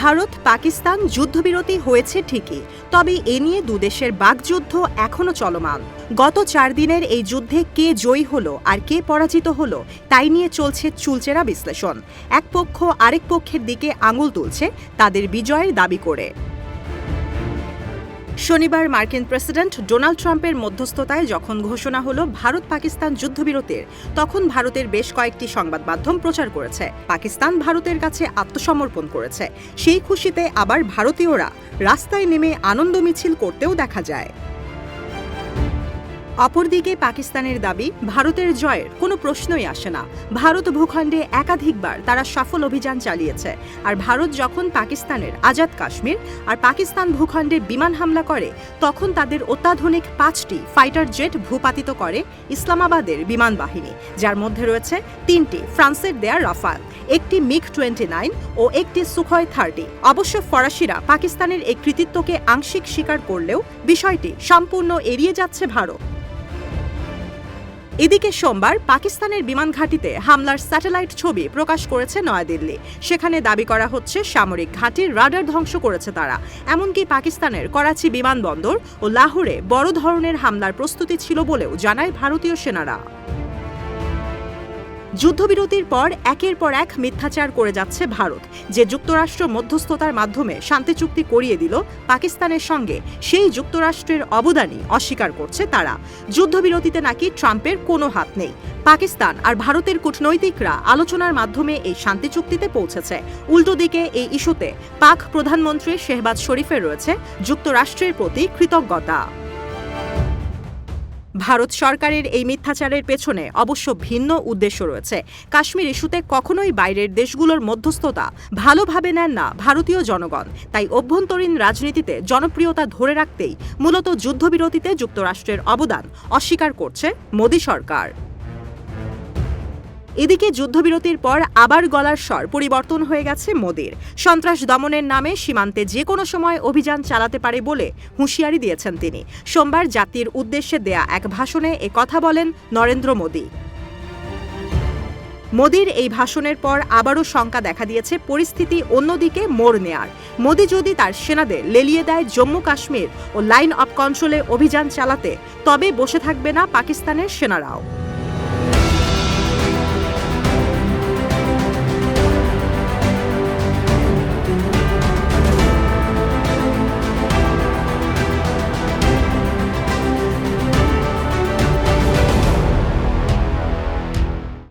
ভারত পাকিস্তান যুদ্ধবিরতি হয়েছে ঠিকই, তবে এ নিয়ে দুদেশের বাকযুদ্ধ এখনও চলমান। গত চার দিনের এই যুদ্ধে কে জয়ী হলো আর কে পরাজিত হলো, তাই নিয়ে চলছে চুলচেরা বিশ্লেষণ। এক পক্ষ আরেক পক্ষের দিকে আঙুল তুলছে তাদের বিজয়ের দাবি করে। শনিবার মার্কিন প্রেসিডেন্ট ডোনাল্ড ট্রাম্পের মধ্যস্থতায় যখন ঘোষণা হলো ভারত পাকিস্তান যুদ্ধবিরতির, তখন ভারতের বেশ কয়েকটি সংবাদ মাধ্যম প্রচার করেছে। পাকিস্তান ভারতের কাছে আত্মসমর্পণ করেছে। সেই খুশিতে আবার ভারতীয়রা রাস্তায় নেমে আনন্দ মিছিল করতেও দেখা যায়। অপরদিকে পাকিস্তানের দাবি, ভারতের জয়ের কোনো প্রশ্নই আসে না। ভারত ভূখণ্ডে একাধিকবার তারা সফল অভিযান চালিয়েছে। আর ভারত যখন পাকিস্তানের আজাদ কাশ্মীর আর পাকিস্তান ভূখণ্ডে বিমান হামলা করে, তখন তাদের অত্যাধুনিক পাঁচটি ফাইটার জেট ভূপাতিত করে ইসলামাবাদের বিমান বাহিনী, যার মধ্যে রয়েছে তিনটি ফ্রান্সের দেয়া রাফাল, একটি মিগ টোয়েন্টি নাইন ও একটি সুখয় থার্টি। অবশ্য ফরাসিরা পাকিস্তানের এই কৃতিত্বকে আংশিক স্বীকার করলেও বিষয়টি সম্পূর্ণ এড়িয়ে যাচ্ছে ভারত। এদিকে সোমবার পাকিস্তানের বিমান ঘাঁটিতে হামলার স্যাটেলাইট ছবি প্রকাশ করেছে নয়াদিল্লি। সেখানে দাবি করা হচ্ছে সামরিক ঘাঁটির রাডার ধ্বংস করেছে তারা। এমনকি পাকিস্তানের করাচি বিমানবন্দর ও লাহোরে বড় ধরনের হামলার প্রস্তুতি ছিল বলেও জানায় ভারতীয় সেনারা। যুদ্ধবিরতির পর একের পর এক মিথ্যাচার করে যাচ্ছে ভারত, যে যুক্তরাষ্ট্র মধ্যস্থতার মাধ্যমে শান্তি চুক্তি করিয়ে দিল পাকিস্তানের সঙ্গে। সেই যুক্তরাষ্ট্রের অবদানই অস্বীকার করছে তারা। যুদ্ধবিরতিতে নাকি ট্রাম্পের কোনো হাত নেই। পাকিস্তান আর ভারতের কূটনৈতিকরা আলোচনার মাধ্যমে এই শান্তি চুক্তিতে পৌঁছেছে। উল্টো দিকে এই ইস্যুতে পাক প্রধানমন্ত্রী শেহবাজ শরীফের রয়েছে যুক্তরাষ্ট্রের প্রতি কৃতজ্ঞতা। ভারত সরকারের এই মিথ্যাচারের পেছনে অবশ্য ভিন্ন উদ্দেশ্য রয়েছে। কাশ্মীর ইস্যুতে কখনোই বাইরের দেশগুলোর মধ্যস্থতা ভালোভাবে নেন না ভারতীয় জনগণ। তাই অভ্যন্তরীণ রাজনীতিতে জনপ্রিয়তা ধরে রাখতেই মূলত যুদ্ধবিরতিতে যুক্তরাষ্ট্রের অবদান অস্বীকার করছে মোদী সরকার। এদিকে যুদ্ধবিরতির পর আবার গলার স্বর পরিবর্তন হয়ে গেছে মোদির। সন্ত্রাস দমনের নামে সীমান্তে যে কোনো সময় অভিযান চালাতে পারে বলে হুঁশিয়ারি দিয়েছেন তিনি। সোমবার জাতির উদ্দেশ্যে দেয়া এক ভাষণে এ কথা বলেন নরেন্দ্র মোদী। মোদির এই ভাষণের পর আবারও শঙ্কা দেখা দিয়েছে পরিস্থিতি অন্যদিকে মোড় নেয়ার। মোদি যদি তার সেনাদের লেলিয়ে দেয় জম্মু কাশ্মীর ও লাইন অব কন্ট্রোলে অভিযান চালাতে, তবে বসে থাকবে না পাকিস্তানের সেনারাও।